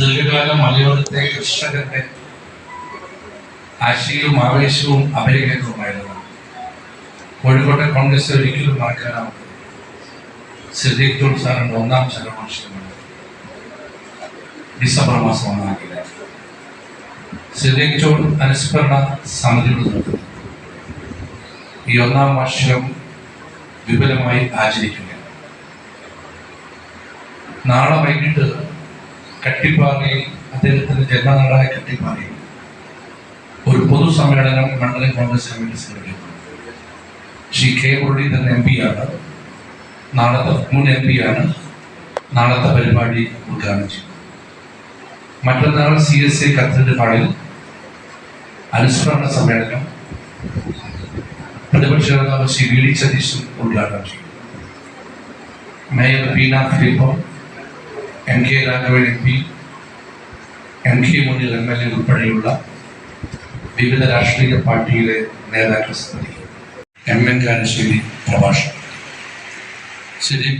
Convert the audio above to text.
ദീർഘകാലം മലയോരത്തെ കർഷകരുടെ ആശയവും ആവേശവും അഭയകേന്ദ്രവുമായിരുന്നു കോഴിക്കോട്ടെ കോൺഗ്രസ് ഒരിക്കലും മറക്കാനാവും സിദ്ദീഖ് സാറിന്റെ ഒന്നാം ശതമാനം ഡിസംബർ മാസം ഒന്നാം തീയതി. സിദ്ദീഖ് ചോൾ അനുസ്മരണ സമിതിയുടെ ഈ ഒന്നാം വർഷം വിപുലമായി ആചരിക്കുകയാണ്. നാളെ വൈകിട്ട് കട്ടിപ്പാറയിൽ അദ്ദേഹത്തിന്റെ ജന്മനാടായ കട്ടിപ്പാറയിൽ ഒരു പൊതുസമ്മേളനം മണ്ഡലം കോൺഗ്രസ് കമ്മിറ്റി സംഘടിപ്പിക്കുന്നു Shri K Muraleedharan M P ആണ്. നാളത്തെ മുൻ എം പി ആണ്. നാളത്തെ പരിപാടി ഉദ്ഘാടനം ചെയ്യും മറ്റന്നാൾ സി എസ് എ കത്തിന്റെ ഹാളിൽ അനുസ്മരണ സമ്മേളനം പ്രതിപക്ഷ നേതാവ് ശ്രീ വി ഡി സതീശൻ ഉദ്ഘാടനം ചെയ്യും mayor Beena ഫിലിപ്പം M K Raghavan M P M K മുന്നിൽ എം എൽ എ ഉൾപ്പെടെയുള്ള വിവിധ രാഷ്ട്രീയ പാർട്ടിയിലെ നേതാക്കൾ സംബന്ധിക്കും എം എൻ കാരശ്ശേരി പ്രഭാഷണം ശരി